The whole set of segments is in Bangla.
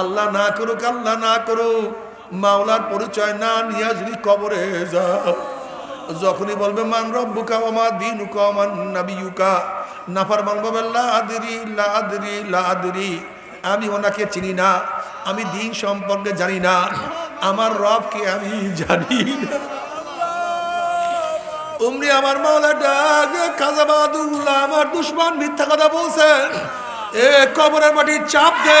আল্লাহ না করুক, আল্লাহ না করুক, মাওলার পরিচয় না নিয়ে যদি কবরে যাও, যখনই বলবে, মান রব্বুকা ওমা দিন নাবিয়ুকা নাফার মান বলবে, লা আদরি লা আদরি লা আদরি আমি ওনাকে চিনি না, আমি দিন সম্পর্কে জানি না, আমার রবকে আমি জানি না। অমনি আমার মাওলা ডাক খাজা বাহাদুল্লাহ আমার দুশ্মন মিথ্যা কথা বলছে। এ কবরের মাটি চাপ দে।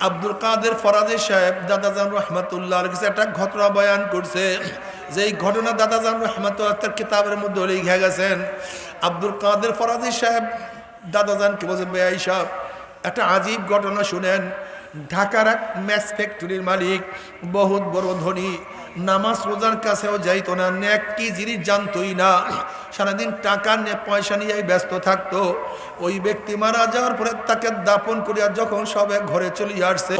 আব্দুল কাদের ফরাজি সাহেব দাদাজান রহমাতুল্লাহ কাছে একটা ঘটনা বয়ান করছে। যে এই ঘটনা দাদাজান রহমাতুল্লাহ তার কিতাবের মধ্যে লিখে গেছেন। আব্দুল কাদের ফরাজি সাহেব দাদাজান কি বলছে ভাই সাহেব একটা আজীব ঘটনা শুনেন। ঢাকার এক ম্যাচ ফ্যাক্টরির মালিক, বহুত বড় ধনী নামাজ রোজার কাছেও যাইতো না কি জিনিস জানতোই না। সারাদিন টাকা নিয়ে পয়সা নিয়ে ব্যস্ত থাকতো। ওই ব্যক্তি মারা যাওয়ার পরে তাকে দাপন করিয়া যখন সবে ঘরে চলে আসছে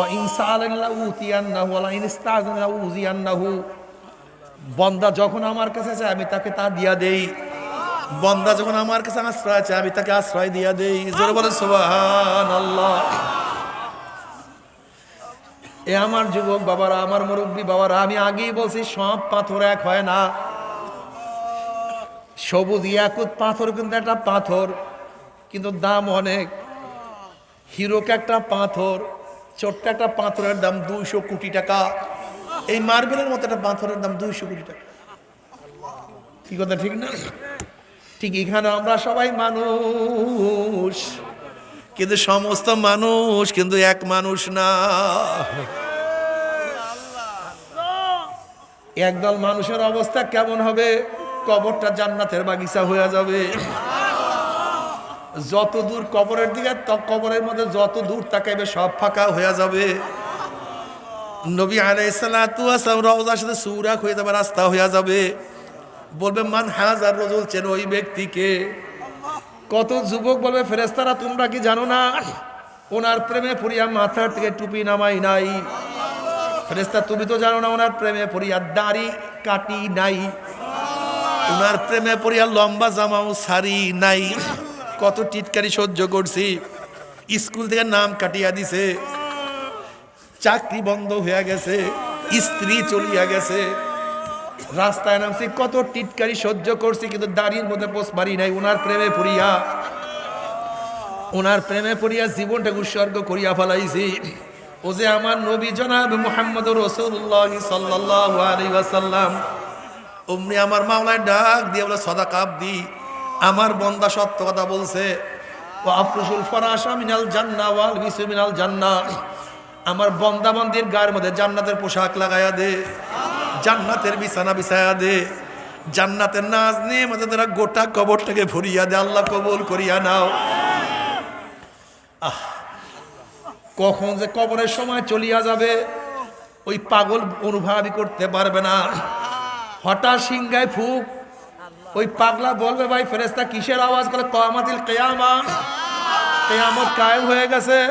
বন্দা যখন আমার কাছে আছে আমি তাকে তা দিয়া দেই। বন্দা যখন আমার কাছে আশ্রয় আছে আমি তাকে আশ্রয় দিয়া দেই। জোরে বলে সোহান আল্লাহ এ আমার যুবক বাবারা, আমার মুরব্বী বাবারা, আমি আগেই বলছি, সব পাথর এক হয় না। সবুজ ইয়াকুত পাথর কিন্তু একটা পাথর, কিন্তু দাম অনেক। হিরোকে একটা পাথর, ছোট্ট একটা পাথরের দাম দুইশো কোটি টাকা। এই মার্বেলের মতো একটা পাথরের দাম দুইশো কোটি টাকা। কি কথা, ঠিক না? ঠিক এখানে আমরা সবাই মানুষ। কিন্তু সমস্ত মানুষ কিন্তু এক মানুষ না। একদল মানুষের অবস্থা কেমন হবে? কবরটা জান্নাতের বাগিচা হয়ে যাবে। যত দূর কবরের দিকে কবরের মধ্যে যত দূর তাকাইবে, সব ফাঁকা হয়ে যাবে। নবী আলাইসালাম রওজার সাথে সুরাক হয়ে যাবে, রাস্তা হয়ে যাবে। বলবে, মান হাজার রজুল চেন ওই ব্যক্তিকে। কত যুবক বলবে ফেরেস্তারা তোমরা কি জানো না? ওনার প্রেমে পড়িয়া মাথার থেকে টুপি নামাই নাই। ফেরেস্তা তুমি তো জানো না, ওনার প্রেমে পড়িয়া দাড়ি কাটি নাই। ওনার প্রেমে পড়িয়া লম্বা জামাও সারি নাই। কত টিটকারি সহ্য করছি। স্কুল থেকে নাম কাটিয়া দিছে। চাকরি বন্ধ হয়ে গেছে। স্ত্রী চলিয়া গেছে। রাস্তায় নামছি, কত টিটকারি সহ্য করছি, কিন্তু দাড়ির মধ্যে পোষ মারি নাই ওনার প্রেমে পড়িয়া ওনার প্রেমে পড়িয়া জীবনটাকে উৎসর্গ করিয়া ফেলাইছি। ও যে আমার নবী জনাব মোহাম্মদ রসুল্লাহ সাল্লাহ অমনি আমার মামলায় ডাক দিয়ে বলে সদা কাপ দি আমার বন্দা সত্য কথা বলছে ও আফরুসুল ফরাসা মিনাল জান্না ওয়াল বিসু মিনাল জান্না, আমার বন্দা বন্দির গায়ের মধ্যে জান্নাতের পোশাক লাগাইয়া দে। জান্নাতের বিছানা বিছায়া দে। জান্নাতের নাচ নিয়ে মধ্যে তারা গোটা কবরটাকে ভরিয়া দে, আল্লাহ কবুল করিয়া নাও। আহ, কখন যে কবরের সময় চলিয়া যাবে, ওই পাগল অনুভবই করতে পারবে না। হঠাৎ সিংগায় ফুক, ওই পাগলা বলবে, ভাই ফেরেস্তা কিসের আওয়াজ করে? কয়ামাতিল কেয়ামা। কেয়ামত কায়েম হয়ে গেছে।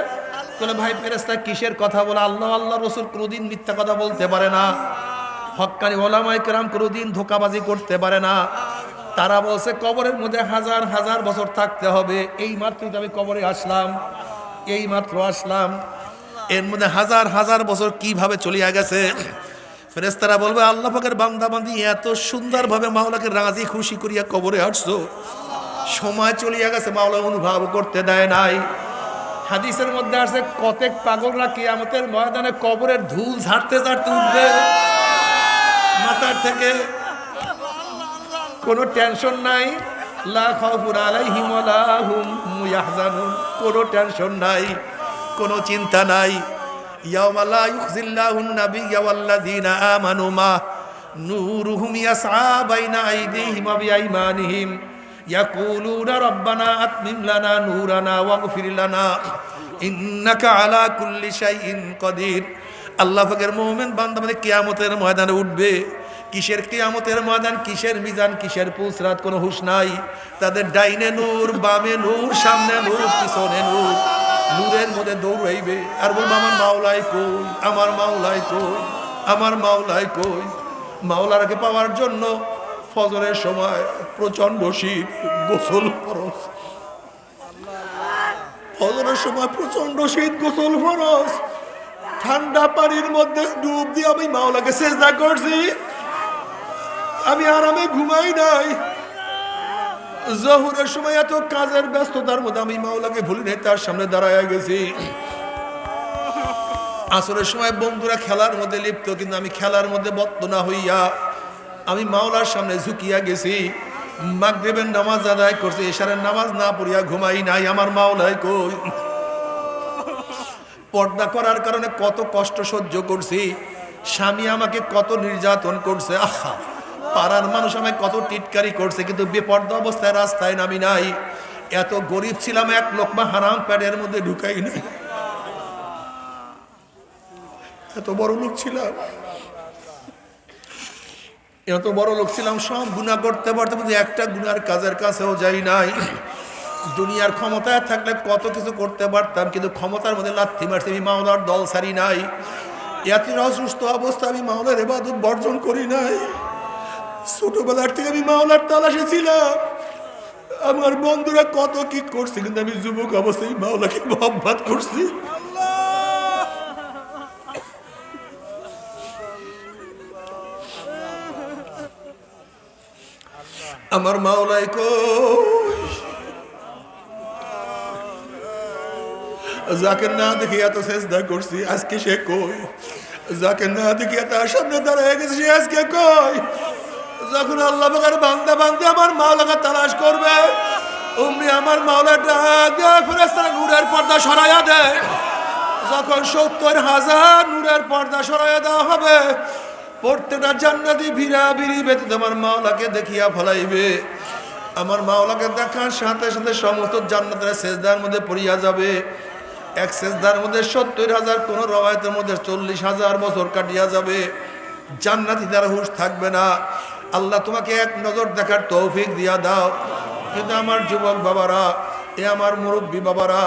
বলে, ভাই ফেরেস্তা কিসের কথা বলে? আল্লাহ আল্লাহ রসুল কোনোদিন মিথ্যা কথা বলতে পারে না। হক্কানি ওলামাই কেরাম কোনোদিন ধোকাবাজি করতে পারে না। তারা বলছে, কবরের মধ্যে হাজার হাজার বছর থাকতে হবে। এই মাত্রই আমি কবরে আসলাম। এই মাত্র আসলাম। এর মধ্যে হাজার হাজার বছর কীভাবে চলিয়া গেছে? ফেরেস্তারা বলবে, আল্লাহ পাকের এত সুন্দরভাবে মাওলাকে রাজি, খুশি করিয়া কবরে আসছো। সময় চলিয়া গেছে, মাওলা অনুভব করতে দেয় নাই। হাদিসের মধ্যে আছে, কতেক পাগলরা কিয়ামতের ময়দানে কবরের ধুল ঝাড়তে ঝাড়তে উঠবে। মাথার থেকে কোনো টেনশন নাই। কোনো টেনশন নাই, কোনো চিন্তা নাই। ইয়াউমা লা ইউখজিল্লাহুন নাবিয়্যা ওয়াল্লাযীনা আমানু মা নূরুহুম ইয়াসআ বাইনা আইদিহিম ওয়া বিআইমানিহিম। ইয়াকুলুনা রাব্বানা আতমিম লানা নূরানা আল্লাহ পাকের মুমিন বান্দা মানে কিয়ামতের ময়দানে উঠবে। কিসের কেয়ামতের ময়দান? কিসের মিজান? কিসের পুসরাত কোনো হুশ নাই। তাদের ডাইনে নূর, বামে নূর, সামনে নূর, পিছনে নূর। নূরের মধ্যে দৌড়াইবে। আর বলব, আমার মাওলাই কই? আমার মাওলাই কই? আমার মাওলাই কই? মাওলারকে পাওয়ার জন্য ফজরের সময় প্রচণ্ড শীত, গোসল খরচ ফজরের সময় প্রচণ্ড শীত, গোসল ফরস ঠান্ডা পানির মধ্যে ডুব দিয়ে আমি মাওলাকে চেষ্টা করছি। আমি আরামে ঘুমাই নাই। জহুরের সময় এত কাজের ব্যস্ততার মধ্যে আমি মাওলাকে ভুলি নাই, তার সামনে দাঁড়ায় গেছি। আসরের সময় বন্ধুরা খেলার মধ্যে লিপ্ত, কিন্তু আমি খেলার মধ্যে বত্ত না হইয়া আমি মাওলার সামনে ঝুঁকিয়া গেছি। মাগরিবের নামাজ আদায় করছি, এশারের নামাজ না পড়িয়া ঘুমাই নাই। আমার মাওলায় কই? পর্দা করার কারণে কত কষ্ট সহ্য করছি। স্বামী আমাকে কত নির্যাতন করছে, আহা! পাড়ার মানুষ আমায় কত টিটকারি করছে, কিন্তু বেপর্দা অবস্থায় রাস্তায় নামি নাই। এত গরিব ছিলাম, এক লোকমা হারাম প্যাডের মধ্যে ঢুকাই নাই। এত বড় লোক ছিলাম। এত বড় লোক ছিলাম, সব গুণা করতে পারতে কিন্তু একটা গুনার কাজের কাছেও যাই নাই। দুনিয়ার ক্ষমতায় থাকলে কত কিছু করতে পারতাম, কিন্তু ক্ষমতার মধ্যে লাথি মারছি, আমি মাওলার দল সারি নাই। এত অসুস্থ অবস্থা আমি মাওলার এবাদত বর্জন করি নাই। ছোটবেলার থেকে আমি মাওলার তালাশে ছিলাম। আমার বন্ধুরা কত কি করছে, কিন্তু আমি যুবক অবস্থায় মাওলাকে মহব্বত করছি। আমার মাওলাই কই? যাকে না দেখে এত চেষ্টা করছি, আজকে সে কই? যাকে না দেখে তার সামনে দাঁড়ায় গেছে, সে আজকে কই? যখন আল্লাহ বাগার বান্দা বান্দা আমার মাওলাকে তালাশ করবে অমনি আমার মাওলা ডাক ফেরেস্তারা নূরের পর্দা সরাইয়া দেয়। যখন সত্তর হাজার নূরের পর্দা সরাইয়া দেওয়া হবে, প্রত্যেকটা জান্নাতি ভিড়া ভিড়ি ব্যতীত আমার মাওলাকে দেখিয়া ফলাইবে। আমার মাওলাকে দেখার সাথে সাথে সমস্ত জান্নাতের সেজদার মধ্যে পড়িয়া যাবে। এক সেজদার মধ্যে সত্তর হাজার কোন রবায়তের মধ্যে চল্লিশ হাজার বছর কাটিয়া যাবে। জান্নাতি দ্বারা হুশ থাকবে না। আল্লাহ তোমাকে এক নজর দেখার তৌফিক দিয়া দাও। কিন্তু আমার যুবক বাবারা এ আমার মুরব্বী বাবারা,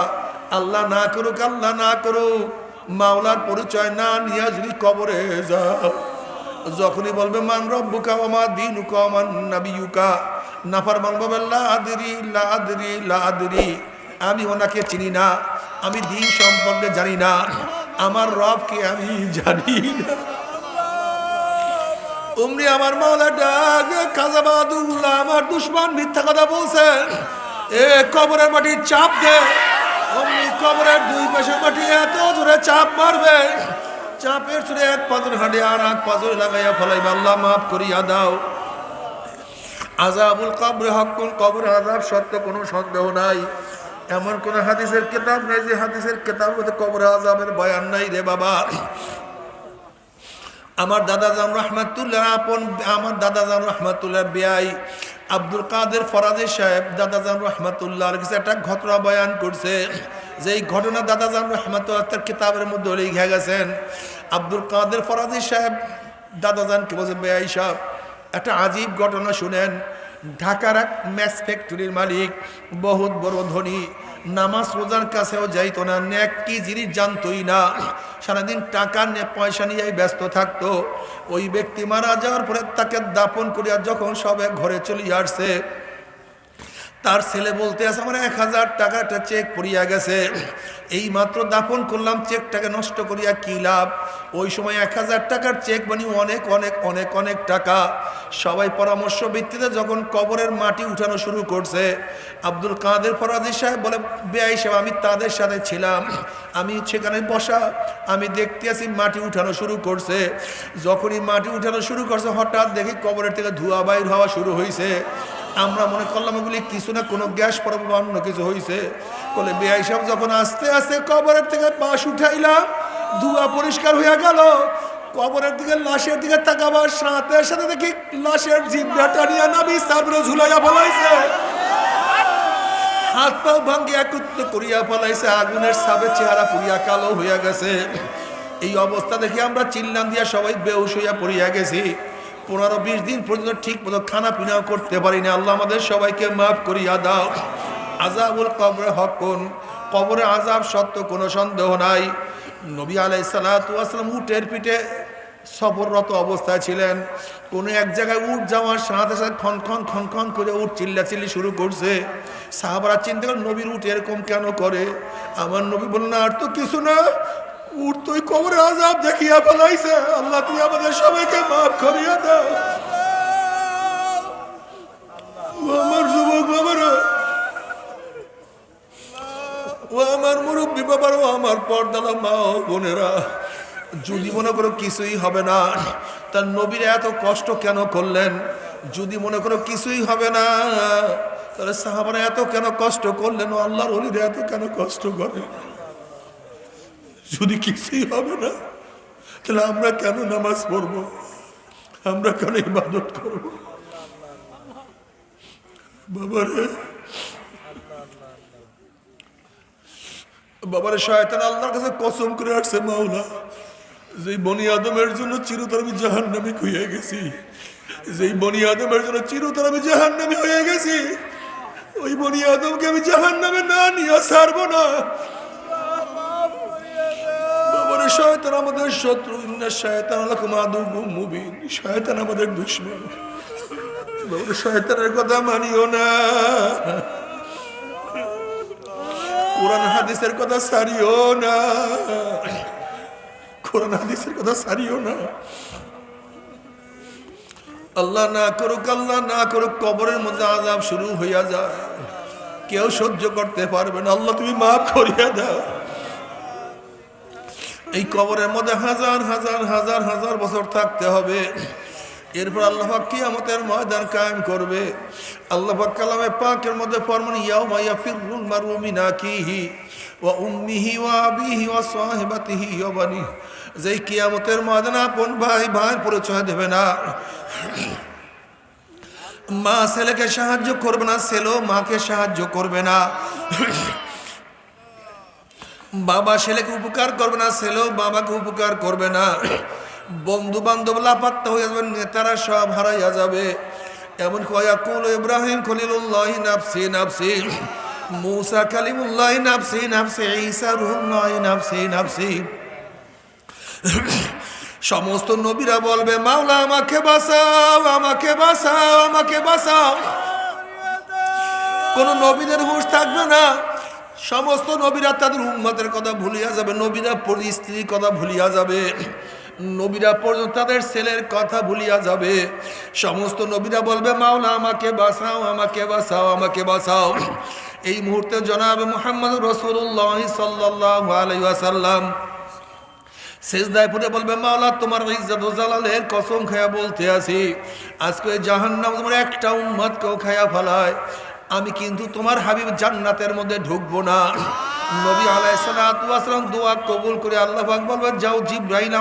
আল্লাহ না করুক, আল্লাহ না করুক, মাওলার পরিচয় না নিয়ে যদি কবরে যাও। যখনই বলবে, মান রব্বুকা ওমা দিনুকা ওমান নাবিয়ুকা, নাফরমান বলবে, লা আদরি লা আদরি, লা আমি ওনাকে চিনি না। আমি দিন সম্পর্কে জানি না। আমার রবকে আমি জানি না। অমনি আমার মাওলা ডাক খাজা বাহাদুল্লাহ আমার দুশ্মন মিথ্যা কথা বলছে। এ কবরের মাটি চাপ দে। অমনি কবরের দুই পাশে মাটি এত জোরে চাপ মারবে। চাপের সুরে এক পাথর হাঁটে আর এক পাথর লাগাইয়া ফলাই আল্লাহ মাফ করিয়া দাও। আজাবুল কবরে হকুল কবর আজাব সত্য কোনো সন্দেহ নাই। এমন কোন হাদিসের কেতাব নেই যে হাদিসের কেতাব মধ্যে কবর আজাবের বয়ান নাই রে বাবা। আমার দাদা জান রহমাতুল্লাহ, আপন আমার দাদা জান রহমাতুল্লাহ বেয়াই আব্দুল কাদের ফরাজি সাহেব দাদা জান রহমাতুল্লাহর কাছে একটা ঘটনা বয়ান করছে। যে এই ঘটনা দাদা জান রহমাতুল্লাহ তার কিতাবের মধ্যে লিখে গেছেন। আব্দুল কাদের ফরাজি সাহেব দাদা জানকে বলছে, বেআই সাহেব, একটা আজীব ঘটনা শুনেন। ঢাকার এক ম্যাচ ফ্যাক্টরির মালিক, বহুত বড় ধনী, নামাজ রোজার কাছেও যাইতো না ন্যাক কি জিনিস জানতোই না। সারাদিন টাকা নিয়ে পয়সা নিয়ে ব্যস্ত থাকতো। ওই ব্যক্তি মারা যাওয়ার পরে তাকে দাপন করিয়া যখন সবে ঘরে চলে আসছে, তার ছেলে বলতে আছে, আমার এক হাজার টাকা একটা চেক পড়িয়া গেছে। এই মাত্র দাপন করলাম, চেকটাকে নষ্ট করিয়া কি লাভ? ওই সময় এক হাজার টাকার চেক মানে অনেক অনেক অনেক অনেক টাকা। সবাই পরামর্শ ভিত্তিতে যখন কবরের মাটি উঠানো শুরু করছে, আব্দুল কাদের ফরাজি সাহেব বলে বেআই সাহেব, আমি তাদের সাথে ছিলাম, আমি সেখানে বসা, আমি দেখতে আসি মাটি উঠানো শুরু করছে। যখনই মাটি উঠানো শুরু করছে, হঠাৎ দেখি কবরের থেকে ধোঁয়া বাইর হওয়া শুরু হয়েছে আমরা মনে করলাম ওগুলি কিছু না, কোনো গ্যাস পরব অন্য কিছু হয়েছে বলে বেআই সাহেব, যখন আস্তে আস্তে কবরের থেকে বাস উঠাইলাম, ধোঁয়া পরিষ্কার হয়ে গেল কবরের দিকে, লাশের দিকে তাকাবার সাথে সাথে দেখি লাশের জিভটা টানিয়া নামি সাবরে ঝুলাইয়া ফলাইছে। হাত পাও ভাঙ্গে একত্র করিয়া ফলাইছে, আগুনের সাবে চেহারা পুরিয়া কালো হইয়া গেছে। এই অবস্থা দেখে আমরা চিল্লান দিয়া সবাই বেউস হইয়া পড়িয়া গেছি। পনেরো বিশ দিন পর্যন্ত ঠিক মতো খানা পিনাও করতে পারি না আল্লাহ আমাদের সবাইকে মাফ করিয়া দাও। আজাবুল কবরে হকুন কবরে আজাব সত্য কোনো সন্দেহ নাই। নবী আলাই সালাতাম উটের পিঠে সফররত অবস্থায় ছিলেন। কোনো এক জায়গায় উঠ যাওয়ার সাথে সাথে খন খন খন খন করে উঠ চিল্লা চিল্লি শুরু করছে। সাহাবারা চিন্তা করে নবীর উঠ এরকম কেন করে? আমার নবী বললেন, আর তো কিছু না। উঠ তুই কবরে আজাব দেখিয়া ফেলাইছে। আল্লাহ তুই আমাদের সবাইকে মাফ করিয়া দাও। মুরব্বী বাবার আমার পর্দালা মা ও বোনেরা। যদি মনে করো কিছুই হবে না তার নবীর এত কষ্ট কেন করলেন? যদি মনে করো কিছুই হবে না, তাহলে সাহাবারা এত কেন কষ্ট করলেন? আল্লাহর অলিরা এত কেন কষ্ট করে? যদি কিছুই হবে না, তাহলে আমরা কেন নামাজ পড়ব? আমরা কেন ইবাদত করব? বাবারে বাবার শয়তান, আল্লাহর কাছে কসম করে আসছে মাওলা যে বনি আদমের জন্য চিরতর আমি জাহান্নামি হয়ে গেছি, যেই বনি আদমের জন্য চিরতর আমি জাহান্নামি হয়ে গেছি, ওই বনি আদমকে আমি জাহান্নামে না নিয়ে ছাড়বো না। বাবার শয়তান, আমাদের শত্রু শয়তান লাকুম আদুউম মুবিন, শয়তান আমাদের দুশমন। বাবার শয়তানের কথা মানিও না। কোরআন হাদিসের কথা সারিও না। কোরআন হাদিসের কথা সারিও না। আল্লাহ না করুক, আল্লাহ না করুক, কবরের মধ্যে আজাব শুরু হইয়া যায়। কেউ সহ্য করতে পারবে না। আল্লাহ তুমি মাফ করিয়া দাও। এই কবরের মধ্যে হাজার হাজার হাজার হাজার বছর থাকতে হবে। এরপর আল্লাহ কিয়ামতের ময়দান কায়েম করবে। আল্লাহ কালামে পাকের মধ্যে ফরমান মিন ওয়া বানি যেই কিয়ামতের ময়দান আপন ভাই ভাই পরিচয় দেবে না। মা ছেলেকে সাহায্য করবে না, ছেলেও মাকে সাহায্য করবে না। বাবা ছেলেকে উপকার করবে না, ছেলেও বাবাকে উপকার করবে না। বন্ধু বান্ধব লাপাত্তা হয়ে যাবে নেতারা সব হারাইয়া যাবে। এমন কয়াকুল ইব্রাহিম খলিলুল্লাহ নাফসি নাফসি। মুসা কালিমুল্লাহ নাফসি নাফসি। ঈসা রুহুল্লাহ নাফসি নাফসি। সমস্ত নবীরা বলবে, মাওলা আমাকে বাঁচাও আমাকে বাঁচাও আমাকে বাঁচাও। কোন নবীদের হুঁশ থাকবে না। সমস্ত নবীরা তাদের উম্মতের কথা ভুলিয়া যাবে, নবীরা পরি- স্ত্রীর কথা ভুলিয়া যাবে। নবীরা পর্যন্ত তাদের ছেলের কথা ভুলিয়া যাবে। সমস্ত নবীরা বলবে, মাওলা, আমাকে বাঁচাও আমাকে বাঁচাও আমাকে বাঁচাও। এই মুহূর্তে জনাবে মোহাম্মদ রসুল্লাহ সাল্লাহ আলাইসাল্লাম বলবে, মাওলা, তোমার ইজ্জত জালালের কসম খায়া বলতে আছি। আজকে জাহান্নাম তোমার একটা উম্মতকেও খায়া ফেলায়। আমি কিন্তু তোমার হাবিব জান্নাতের মধ্যে ঢুকবো না। নবী আলাইসালাম দোয়া কবুল করে আল্লাহ পাক বলবেন, যাও জিব্রাইল